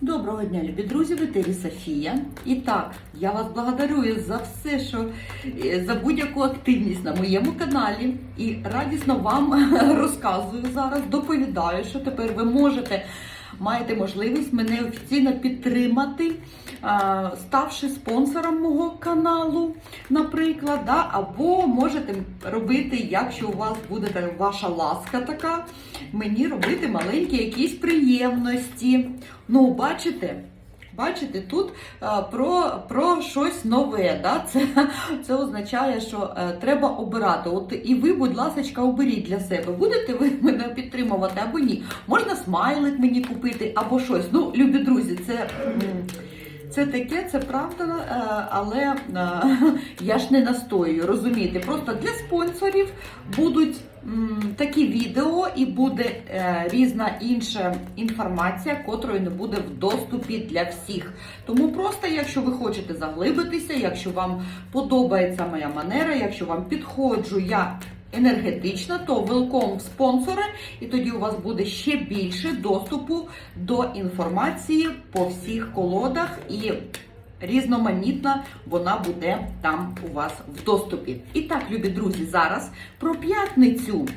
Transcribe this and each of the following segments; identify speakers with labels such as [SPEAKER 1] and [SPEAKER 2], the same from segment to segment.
[SPEAKER 1] Доброго дня, любі друзі, в етері Софія. І так, я вас благодарю за все, що е, за будь-яку активність на моєму каналі. І радісно вам розказую зараз, доповідаю, що тепер ви можете. Маєте можливість мене офіційно підтримати, ставши спонсором мого каналу, наприклад, да? або можете робити, якщо у вас буде ваша ласка така, мені робити маленькі якісь приємності. Ну, бачите? Бачите, тут е, про, про щось нове. Да? Це, це означає, що е, треба обирати. От і ви, будь ласка, оберіть для себе. Будете ви мене підтримувати або ні. Можна смайлик мені купити або щось. Ну, любі друзі, це. Це таке, це правда, е, але я ж не настоюю, розумієте? Просто для спонсорів будуть такі відео і буде е, різна інша інформація, котрої не буде в доступі для всіх. Тому просто, якщо ви хочете заглибитися, якщо вам подобається моя манера, якщо вам підходжу я енергетична, то велком в спонсори, і тоді у вас буде ще більше доступу до інформації по всіх колодах і. Різноманітна вона буде там у вас в доступі. І так, любі друзі, зараз про п'ятницю.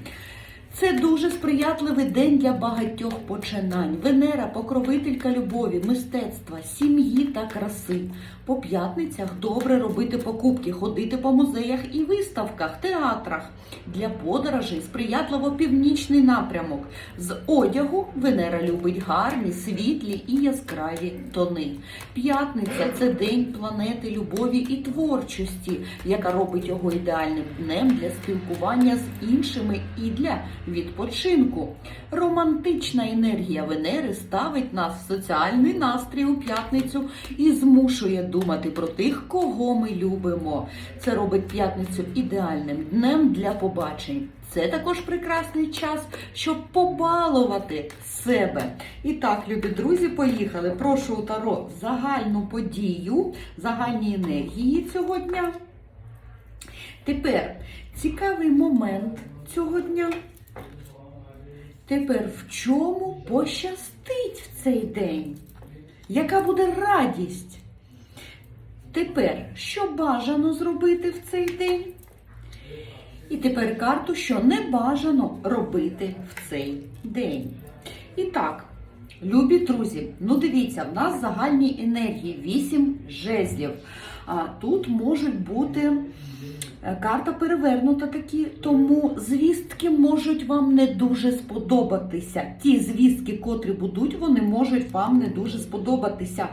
[SPEAKER 1] Це дуже сприятливий день для багатьох починань. Венера, покровителька любові, мистецтва, сім'ї та краси. По п'ятницях добре робити покупки, ходити по музеях і виставках, театрах. Для подорожей сприятливо північний напрямок. З одягу Венера любить гарні, світлі і яскраві тони. П'ятниця це день планети любові і творчості, яка робить його ідеальним днем для спілкування з іншими і для відпочинку. Романтична енергія Венери ставить нас в соціальний настрій у п'ятницю і змушує думати про тих, кого ми любимо. Це робить п'ятницю ідеальним днем для побачень. Це також прекрасний час, щоб побалувати себе. І так, любі друзі, поїхали. Прошу у Таро загальну подію, загальні енергії цього дня. Тепер цікавий момент цього дня. Тепер в чому пощастить в цей день? Яка буде радість? Тепер, що бажано зробити в цей день? І тепер карту, що не бажано робити в цей день. І так, любі друзі, ну дивіться, в нас загальні енергії 8 жезлів. А тут можуть бути карта перевернута такі, тому звістки можуть вам не дуже сподобатися. Ті звістки, котрі будуть, вони можуть вам не дуже сподобатися.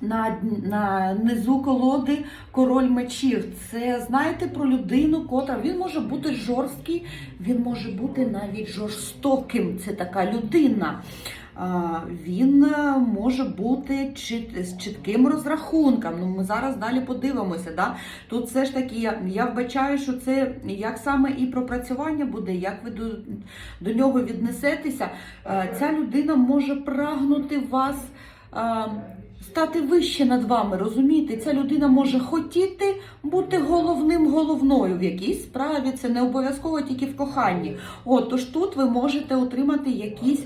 [SPEAKER 1] На, на низу колоди король мечів. Це знаєте про людину, котра він може бути жорсткий, він може бути навіть жорстоким. Це така людина. Він е, може бути чіт- з чітким розрахунком. Ну, ми зараз далі подивимося. Да? Тут все ж таки я, я вбачаю, що це як саме і пропрацювання буде, як ви до, до нього віднесетеся. Е, Ця людина може прагнути вас. е, Стати вище над вами, розумієте? Ця людина може хотіти бути головним головною в якійсь справі. Це не обов'язково тільки в коханні. От, тож тут ви можете отримати якісь.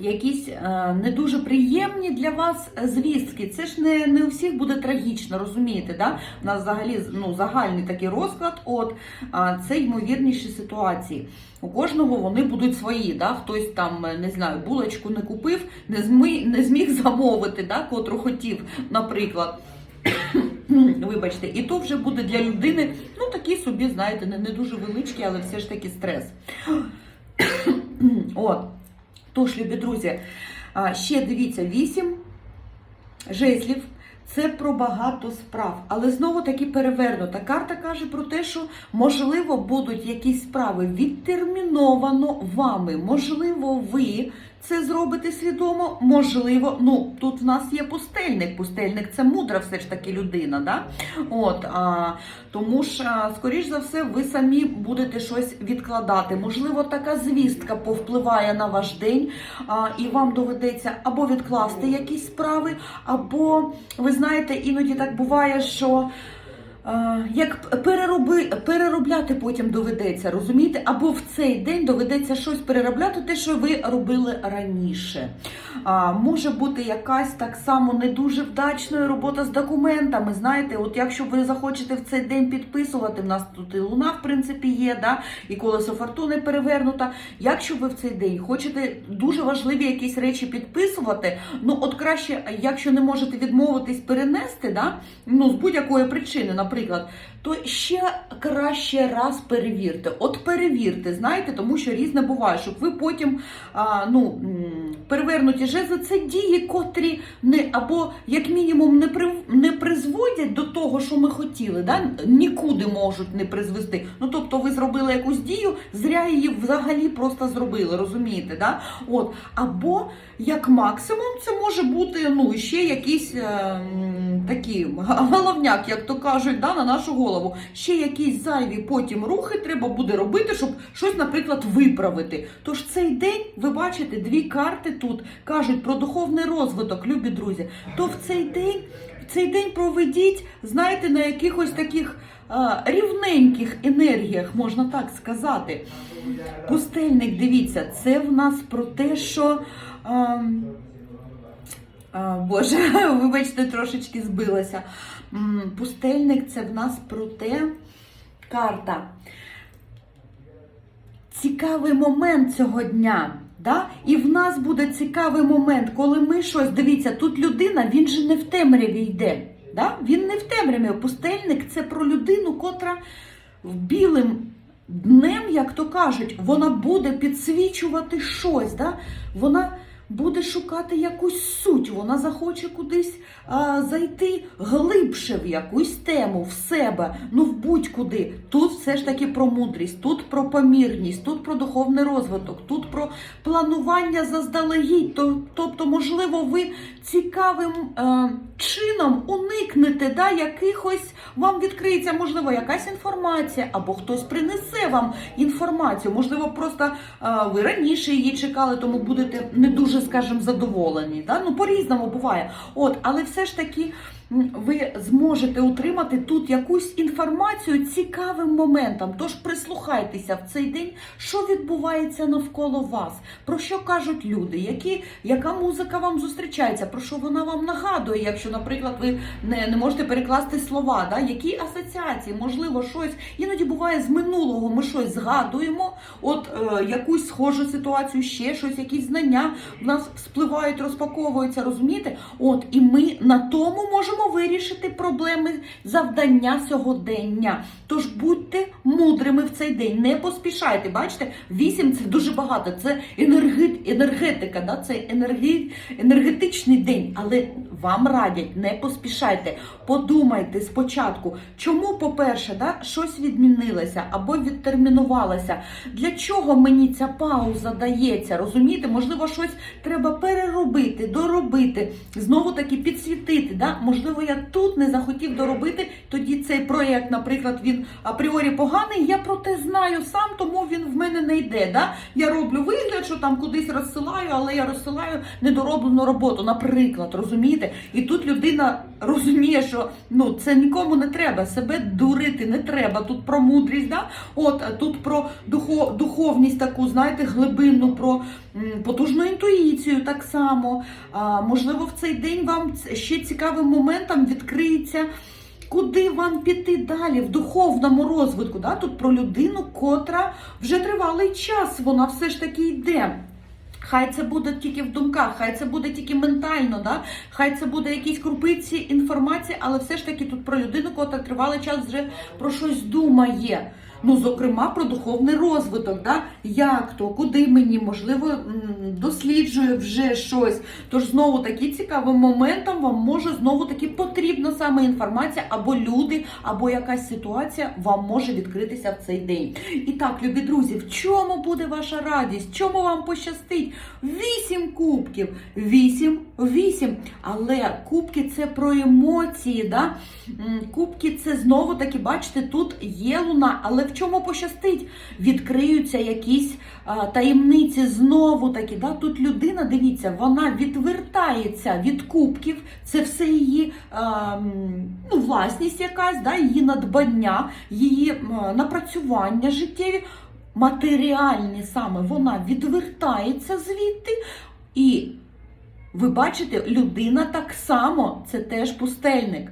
[SPEAKER 1] Якісь е, не дуже приємні для вас звістки. Це ж не, не у всіх буде трагічно, розумієте? Да? У нас взагалі ну, загальний такий розклад. От це ймовірніші ситуації. У кожного вони будуть свої. Да? Хтось там е, не знаю, булочку не купив, не зміг, не зміг замовити, да? котру хотів, наприклад. Вибачте, і то вже буде для людини, ну такий собі, знаєте, не, не дуже величкий, але все ж таки стрес. От. Тож, любі друзі, ще дивіться, 8 жезлів. Це про багато справ, але знову таки перевернута. Карта каже про те, що можливо будуть якісь справи відтерміновано вами. Можливо, ви це зробите свідомо. Можливо, ну тут в нас є пустельник. Пустельник це мудра, все ж таки людина. Да? От а, тому ж, а, скоріш за все, ви самі будете щось відкладати. Можливо, така звістка повпливає на ваш день, а, і вам доведеться або відкласти якісь справи, або ви знаєте, іноді так буває, що. Як перероби, переробляти потім доведеться, розумієте? Або в цей день доведеться щось переробляти, те, що ви робили раніше. А, Може бути якась так само не дуже вдачна робота з документами. Знаєте, от якщо ви захочете в цей день підписувати, в нас тут і луна, в принципі, є, да? і колесо фортуни перевернута. Якщо ви в цей день хочете дуже важливі якісь речі підписувати, ну от краще, якщо не можете відмовитись перенести, да? ну з будь-якої причини, наприклад, то ще краще раз перевірте. От перевірте, знаєте, тому що різне буває, щоб ви потім а, ну, перевернуті жезли це дії, котрі не або як мінімум не при, не призводять до того, що ми хотіли, да? нікуди можуть не призвести. Ну тобто, ви зробили якусь дію, зря її взагалі просто зробили, розумієте? Да? От або як максимум, це може бути ну ще якісь е, такі головняк, як то кажуть, да, на нашу голову. Ще якісь зайві потім рухи треба буде робити, щоб щось, наприклад, виправити. Тож цей день, ви бачите, дві карти тут кажуть про духовний розвиток, любі друзі. То в цей день, в цей день проведіть, знаєте, на якихось таких. а, Рівненьких енергіях, можна так сказати. Пустельник, дивіться, це в нас про те, що. ем, а, Боже, вибачте, трошечки збилася. Пустельник це в нас про те карта. Цікавий момент цього дня. Да? І в нас буде цікавий момент, коли ми щось. Дивіться, тут людина, він же не в темряві йде. Да? Він не в темряві. Пустельник це про людину, котра в білим днем, як то кажуть, вона буде підсвічувати щось. Да? Вона буде шукати якусь суть, вона захоче кудись а, зайти глибше в якусь тему, в себе, ну в будь-куди. Тут все ж таки про мудрість, тут про помірність, тут про духовний розвиток, тут про планування заздалегідь. Тобто, можливо, ви цікавим е, чином уникнете да, якихось, вам відкриється, можливо, якась інформація, або хтось принесе вам інформацію. Можливо, просто е, ви раніше її чекали, тому будете не дуже, скажімо, задоволені. Да? Ну, по-різному буває. От, але все ж таки. Ви зможете отримати тут якусь інформацію цікавим моментом. Тож прислухайтеся в цей день, що відбувається навколо вас, про що кажуть люди, які, яка музика вам зустрічається, про що вона вам нагадує, якщо, наприклад, ви не, не можете перекласти слова, да? які асоціації, можливо, щось іноді буває з минулого. Ми щось згадуємо, от е, якусь схожу ситуацію, ще щось, якісь знання в нас спливають, розпаковуються, розумієте? От і ми на тому можемо вирішити проблеми завдання сьогодення. Тож будьте мудрими в цей день, не поспішайте. Бачите, вісім це дуже багато. Це енергетика, да? це енерги... енергетичний день. Але вам радять, не поспішайте. Подумайте спочатку, чому, по-перше, да, щось відмінилося або відтермінувалося. Для чого мені ця пауза дається? Розумієте, можливо, щось треба переробити, доробити, знову таки підсвітити. Да? Можливо, я тут не захотів доробити. Тоді цей проєкт, наприклад, він апріорі поганий. Я про те знаю сам, тому він в мене не йде. Да? Я роблю вигляд, що там кудись розсилаю, але я розсилаю недороблену роботу, наприклад, розумієте? І тут людина розуміє, що ну це нікому не треба, себе дурити не треба. Тут про мудрість, да? От тут про духо, духовність таку, знаєте, глибинну, про м, потужну інтуїцію так само. А, можливо, в цей день вам ще цікавим моментом відкриється. Куди вам піти далі в духовному розвитку? Да? Тут про людину, котра вже тривалий час, вона все ж таки йде. Хай це буде тільки в думках, хай це буде тільки ментально, да? хай це буде якісь крупиці інформації, але все ж таки тут про людину, котра тривалий час вже про щось думає. Ну, зокрема, про духовний розвиток, да? як то, куди мені, можливо, досліджує вже щось. Тож знову таки цікавим моментом вам може знову таки потрібна саме інформація, або люди, або якась ситуація вам може відкритися в цей день. І так, любі друзі, в чому буде ваша радість? Чому вам пощастить? Вісім кубків, вісім, вісім. Але кубки це про емоції. Да? Кубки це знову таки, бачите, тут є луна, але в чому пощастить? Відкриються якісь а, таємниці знову таки. Да? Тут людина, дивіться, вона відвертається від кубків, це все її а, ну, власність якась, да? її надбання, її м, напрацювання життєві. Матеріальні саме вона відвертається звідти, і ви бачите, людина так само, це теж пустельник.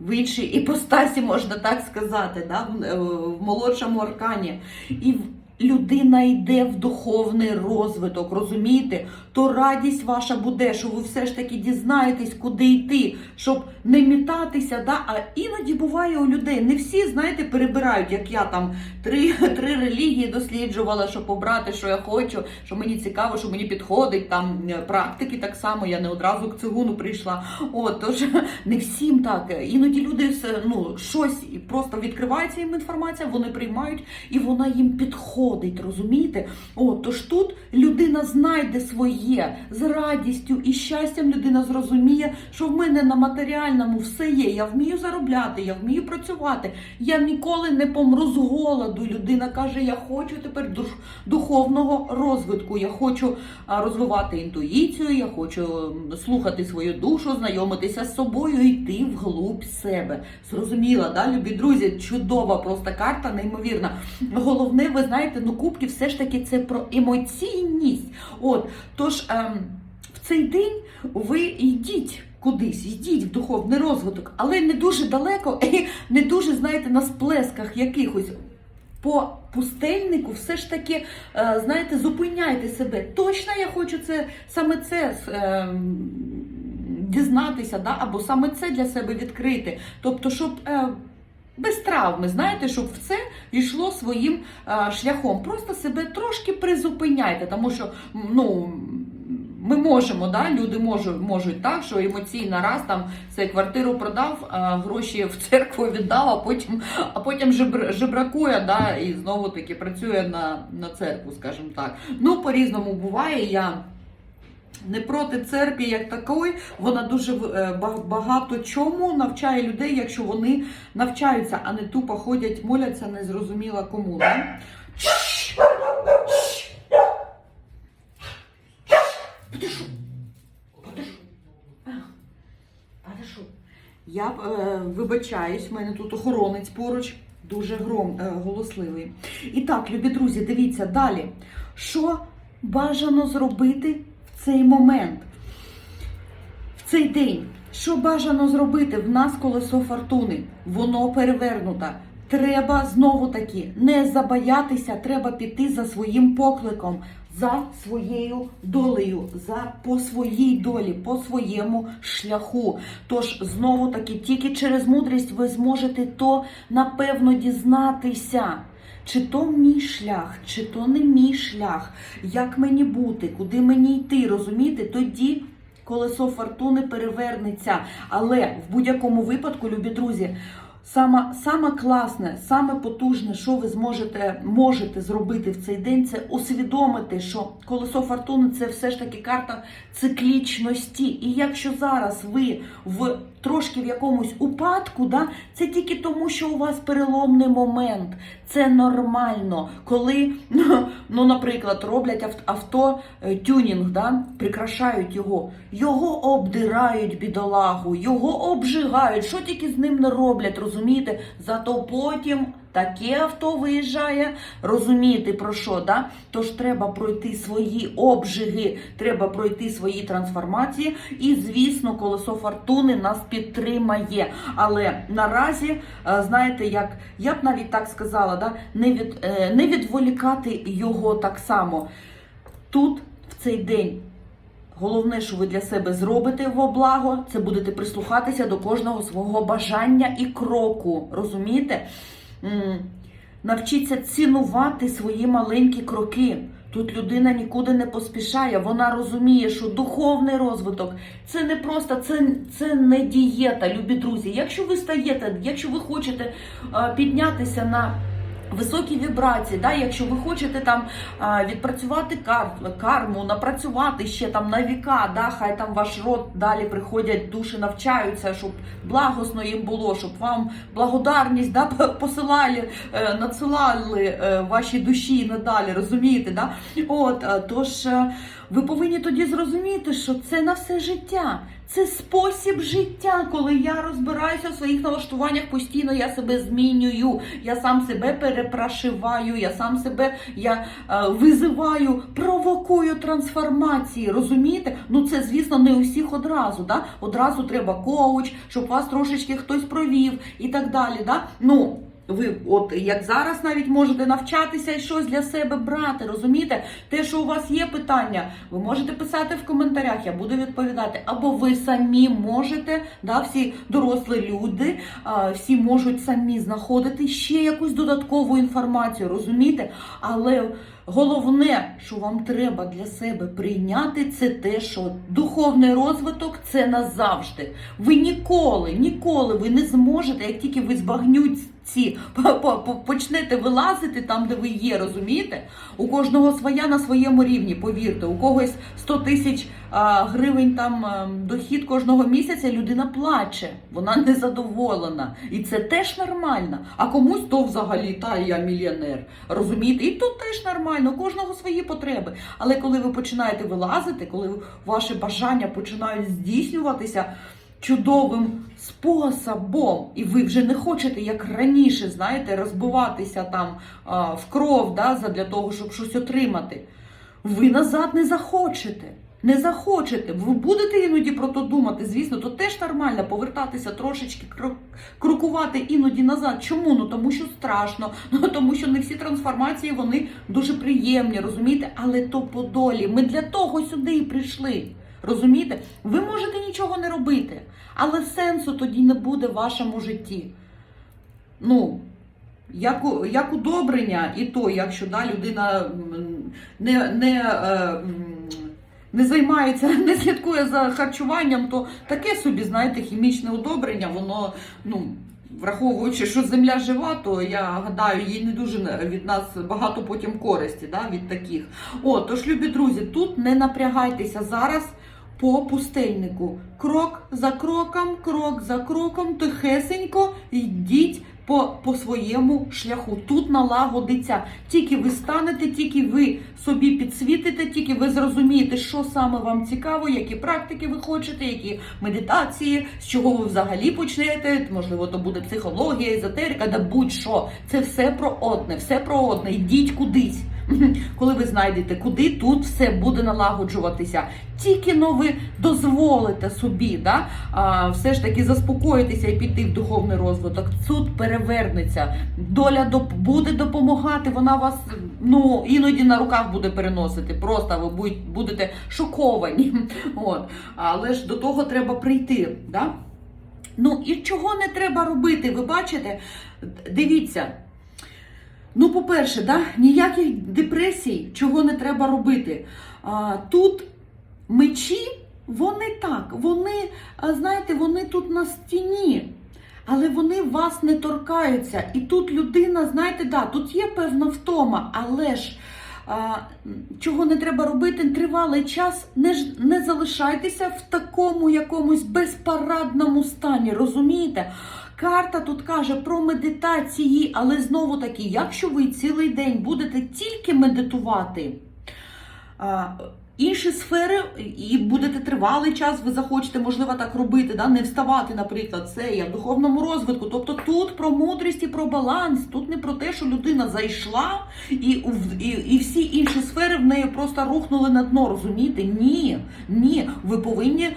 [SPEAKER 1] В іншій іпостасі, можна так сказати, да? в, е, молодшому аркані. І людина йде в духовний розвиток, розумієте? То радість ваша буде, що ви все ж таки дізнаєтесь, куди йти, щоб не мітатися. Да? А іноді буває у людей, не всі, знаєте, перебирають, як я там три, три релігії досліджувала, щоб обрати, що я хочу, що мені цікаво, що мені підходить. Там е, практики так само, я не одразу к цигуну прийшла. От, тож не всім так. Іноді люди ну, щось просто відкривається їм інформація, вони приймають і вона їм підходить, розумієте? От, тож тут людина знайде своє з радістю і щастям людина зрозуміє, що в мене на матеріальному все є. Я вмію заробляти, я вмію працювати. Я ніколи не помру з голоду. Людина каже: Я хочу тепер духовного розвитку. Я хочу розвивати інтуїцію, я хочу слухати свою душу, знайомитися з собою, йти вглубь себе. Зрозуміла, да, любі друзі? Чудова просто карта, неймовірна. Головне, ви знаєте, ну кубки все ж таки це про емоційність. От, тож ем, в цей день ви йдіть. Кудись йдіть в духовний розвиток, але не дуже далеко і не дуже, знаєте, на сплесках якихось. По пустельнику все ж таки, е, знаєте, зупиняйте себе. Точно я хочу це саме це е, дізнатися, да? або саме це для себе відкрити. Тобто, щоб е, без травми, знаєте, щоб все йшло своїм е, шляхом. Просто себе трошки призупиняйте, тому що ну. Ми можемо, да, люди можуть, можуть так, що емоційно раз там це квартиру продав, гроші в церкву віддав, а потім, а потім жебр, жебракує, да, і знову таки працює на, на церкву, скажімо так. Ну, по-різному буває. Я не проти церкви як такої, вона дуже е, багато чому навчає людей, якщо вони навчаються, а не тупо ходять, моляться, не зрозуміла кому. Да? Я е, вибачаюсь, в мене тут охоронець поруч, дуже гром, е, голосливий. І так, любі друзі, дивіться далі. Що бажано зробити в цей момент? В цей день. Що бажано зробити? В нас колесо фортуни, воно перевернуте. Треба знову таки не забоятися, треба піти за своїм покликом, за своєю долею, за по своїй долі, по своєму шляху. Тож знову таки, тільки через мудрість ви зможете то напевно дізнатися. Чи то мій шлях, чи то не мій шлях, як мені бути, куди мені йти, розумієте? Тоді колесо фортуни перевернеться. Але в будь-якому випадку, любі друзі, саме, саме класне, саме потужне, що ви зможете можете зробити в цей день, це усвідомити, що колесо фортуни це все ж таки карта циклічності. І якщо зараз ви в трошки в якомусь упадку, да, це тільки тому, що у вас переломний момент. Це нормально, коли, ну, наприклад, роблять авто е, тюнінг, да, прикрашають його, його обдирають бідолагу, його обжигають, що тільки з ним не роблять, розумієте? Зато потім таке авто виїжджає, розумієте про що, да? Тож треба пройти свої обжиги, треба пройти свої трансформації, і, звісно, колесо фортуни нас підтримає. Але наразі, е, знаєте, як я б навіть так сказала, да? не, від, е, не відволікати його так само. Тут в цей день. Головне, що ви для себе зробите во благо, це будете прислухатися до кожного свого бажання і кроку. Розумієте? Навчіться цінувати свої маленькі кроки. Тут людина нікуди не поспішає. Вона розуміє, що духовний розвиток це не просто це, це не дієта, любі друзі. Якщо ви стаєте, якщо ви хочете е, піднятися на Високі вібрації, да, якщо ви хочете там відпрацювати кар, карму, напрацювати ще там на віка, да, хай там ваш род далі приходять, душі навчаються, щоб благосно їм було, щоб вам благодарність да, посилали, е, надсилали е, ваші душі надалі, розумієте? Да? От, е, тож ви повинні тоді зрозуміти, що це на все життя. Це спосіб життя, коли я розбираюся в своїх налаштуваннях постійно, я себе змінюю, я сам себе перепрашиваю, я сам себе я е, визиваю, провокую трансформації. Розумієте? Ну це, звісно, не у всіх одразу. Да? Одразу треба коуч, щоб вас трошечки хтось провів і так далі. Да? Ну, ви, от як зараз навіть можете навчатися і щось для себе брати, розумієте? Те, що у вас є питання, ви можете писати в коментарях, я буду відповідати. Або ви самі можете, да, всі дорослі люди, всі можуть самі знаходити ще якусь додаткову інформацію, розумієте? Але головне, що вам треба для себе прийняти, це те, що духовний розвиток це назавжди. Ви ніколи, ніколи ви не зможете, як тільки ви збагнють ці по- по- по- почнете вилазити там, де ви є, розумієте? У кожного своя на своєму рівні, повірте, у когось 100 тисяч гривень там дохід кожного місяця, людина плаче, вона незадоволена. І це теж нормально. А комусь то взагалі та я мільйонер. Розумієте? І тут теж нормально, у кожного свої потреби. Але коли ви починаєте вилазити, коли ваші бажання починають здійснюватися чудовим способом, і ви вже не хочете, як раніше, знаєте, розбиватися там а, в кров да, задля того, щоб щось отримати. Ви назад не захочете. Не захочете, ви будете іноді про то думати, звісно, то теж нормально повертатися трошечки, крок- крокувати іноді назад. Чому? Ну тому що страшно, ну тому що не всі трансформації вони дуже приємні, розумієте? Але то по долі. Ми для того сюди і прийшли. Розумієте? Ви можете нічого не робити, але сенсу тоді не буде в вашому житті. Ну, як, як удобрення, і то, якщо да, людина не, не, е, не займається, не слідкує за харчуванням, то таке собі, знаєте, хімічне удобрення, воно, ну, враховуючи, що земля жива, то я гадаю, їй не дуже від нас багато потім користі да, від таких. О, тож, любі друзі, тут не напрягайтеся зараз по пустельнику. Крок за кроком, крок за кроком, тихесенько йдіть по, по своєму шляху. Тут налагодиться. Тільки ви станете, тільки ви собі підсвітите, тільки ви зрозумієте, що саме вам цікаво, які практики ви хочете, які медитації, з чого ви взагалі почнете. Можливо, то буде психологія, езотерика, да будь-що. Це все про одне, все про одне. Йдіть кудись. Коли ви знайдете, куди тут все буде налагоджуватися. Тільки но ви дозволите собі, да, все ж таки заспокоїтися і піти в духовний розвиток. Суд перевернеться, доля буде допомагати. Вона вас ну іноді на руках буде переносити. Просто ви будете шоковані. От. Але ж до того треба прийти. Да? Ну і чого не треба робити? Ви бачите? Дивіться. Ну, по-перше, да, ніяких депресій, чого не треба робити. А, тут мечі, вони так, вони, знаєте, вони тут на стіні, але вони вас не торкаються. І тут людина, знаєте, да, тут є певна втома, але ж. А, чого не треба робити тривалий час, не, не залишайтеся в такому якомусь безпарадному стані, розумієте? Карта тут каже про медитації, але знову таки, якщо ви цілий день будете тільки медитувати, інші сфери, і будете тривалий час, ви захочете, можливо, так робити, да? не вставати, наприклад, це я в духовному розвитку. Тобто тут про мудрість і про баланс, тут не про те, що людина зайшла і, і, і всі інші сфери в неї просто рухнули на дно. Розумієте? Ні, ні. Ви повинні,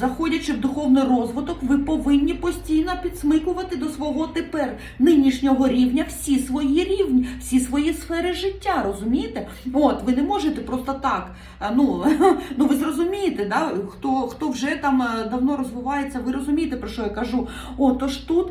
[SPEAKER 1] заходячи в духовний розвиток, ви повинні постійно підсмикувати до свого тепер нинішнього рівня всі свої рівні, всі свої сфери життя. Розумієте? От ви не можете просто так. а, Ну, ну ви зрозумієте, да? хто, хто вже там е, давно розвивається, ви розумієте, про що я кажу. О, тож тут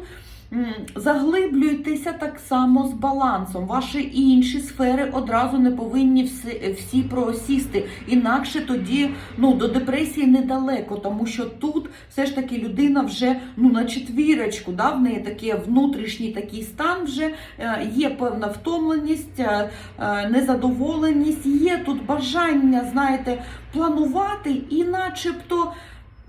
[SPEAKER 1] заглиблюйтеся так само з балансом. Ваші інші сфери одразу не повинні всі, всі просісти. Інакше тоді ну, до депресії недалеко, тому що тут все ж таки людина вже ну, на четвірочку, да, в неї таке внутрішній такий стан вже е, є певна втомленість, е, е, незадоволеність, є тут бажання, знаєте, планувати і начебто.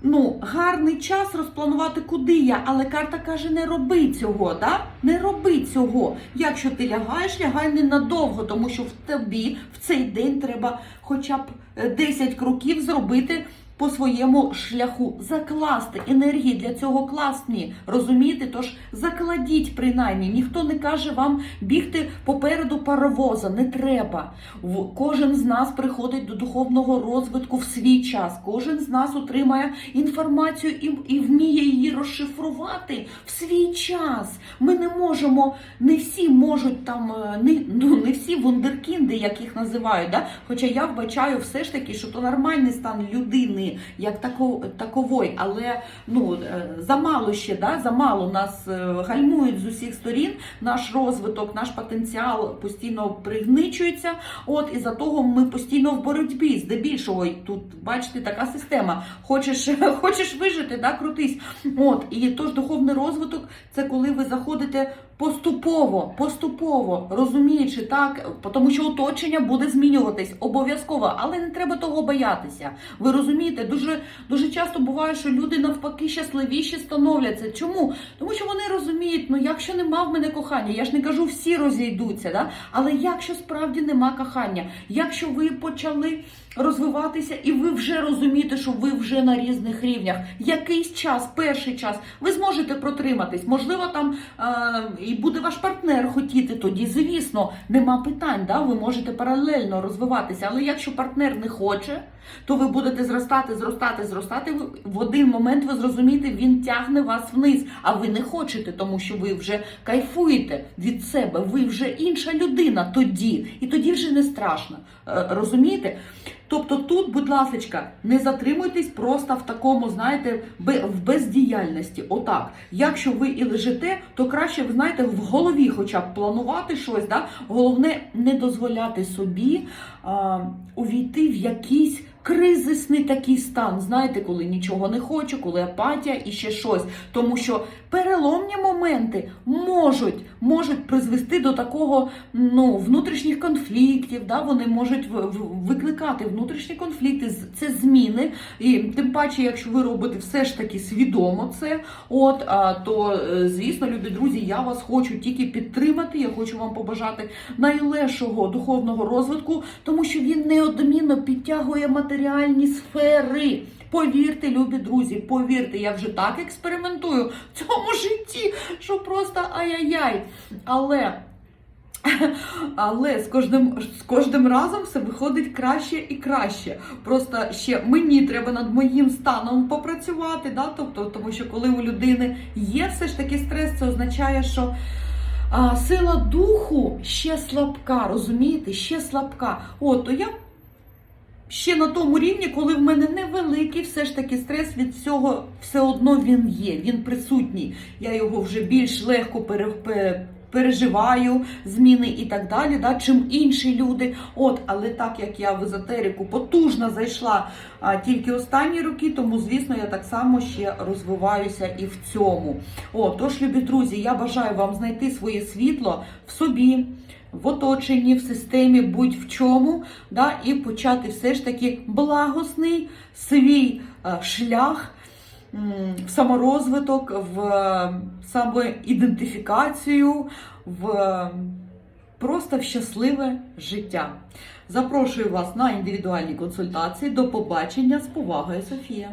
[SPEAKER 1] Ну, гарний час розпланувати, куди я, але карта каже, не роби цього, да? не роби цього. Якщо ти лягаєш, лягай ненадовго, тому що в тобі в цей день треба хоча б е, 10 кроків зробити по своєму шляху, закласти енергії для цього класні. Розумієте? Тож закладіть принаймні. Ніхто не каже вам бігти попереду паровоза. Не треба. Кожен з нас приходить до духовного розвитку в свій час. Кожен з нас отримає інформацію і, і вміє її розшифрувати в свій час. Ми не можемо, не всі можуть там, е, не, ну, не всі вундеркінди, як їх називають. Да? Хоча я вбачаю все ж таки, що то нормальний стан людини, як тако, такової, але ну, е, замало ще, да? замало нас е, гальмують з усіх сторін, наш розвиток, наш потенціал постійно пригничується. От і за того ми постійно в боротьбі. Здебільшого тут бачите, така система. Хочеш, хочеш вижити, да, крутись. От і тож духовний розвиток це коли ви заходите поступово, поступово розуміючи так, тому що оточення буде змінюватись обов'язково, але не треба того боятися. Ви розумієте, дуже дуже часто буває, що люди навпаки щасливіші становляться. Чому? Тому що вони розуміють, ну якщо нема в мене кохання, я ж не кажу, всі розійдуться, да? але якщо справді нема кохання, якщо ви почали розвиватися і ви вже розумієте, що ви вже на різних рівнях, якийсь час, перший час, ви зможете протриматись. Можливо, там е, і буде ваш партнер хотіти, тоді, звісно, нема питань. Да? Ви можете паралельно розвиватися. Але якщо партнер не хоче, то ви будете зростати, зростати, зростати. В один момент ви зрозумієте, він тягне вас вниз, а ви не хочете, тому що ви вже кайфуєте від себе. Ви вже інша людина тоді, і тоді вже не страшно. Е, Розумієте? Тобто тут, будь ласка, не затримуйтесь просто в такому, знаєте, в бездіяльності. Отак. Якщо ви і лежите, то краще, ви знаєте, в голові хоча б планувати щось. Да? Головне не дозволяти собі а, увійти в якийсь кризисний такий стан. Знаєте, коли нічого не хочу, коли апатія і ще щось. Тому що переломні моменти можуть, можуть призвести до такого ну, внутрішніх конфліктів. Да? Вони можуть викликати внутрішні конфлікти. Це зміни. І тим паче, якщо ви робите все ж таки свідомо це, от то е, звісно, любі друзі, я вас хочу тільки підтримати. Я хочу вам побажати найлегшого духовного розвитку, тому що він неодмінно підтягує матеріальні сфери. Повірте, любі друзі, повірте, я вже так експериментую в цьому житті, що просто ай-яй-яй. Але але з кожним, з кожним разом все виходить краще і краще. Просто ще мені треба над моїм станом попрацювати. Да? Тобто, тому що коли у людини є все ж таки стрес, це означає, що а, сила духу ще слабка, розумієте? Ще слабка. От, то я ще на тому рівні, коли в мене невеликий, все ж таки стрес від всього все одно він є, він присутній. Я його вже більш легко пере, переживаю, зміни і так далі, да, чим інші люди. От, але так як я в езотерику потужно зайшла а, тільки останні роки, тому звісно я так само ще розвиваюся і в цьому. О, тож, любі друзі, я бажаю вам знайти своє світло в собі в оточенні, в системі, будь в чому, да, і почати все ж таки благосний свій е, шлях в саморозвиток, в е, самоідентифікацію, в е, просто в щасливе життя. Запрошую вас на індивідуальні консультації. До побачення з повагою, Софія.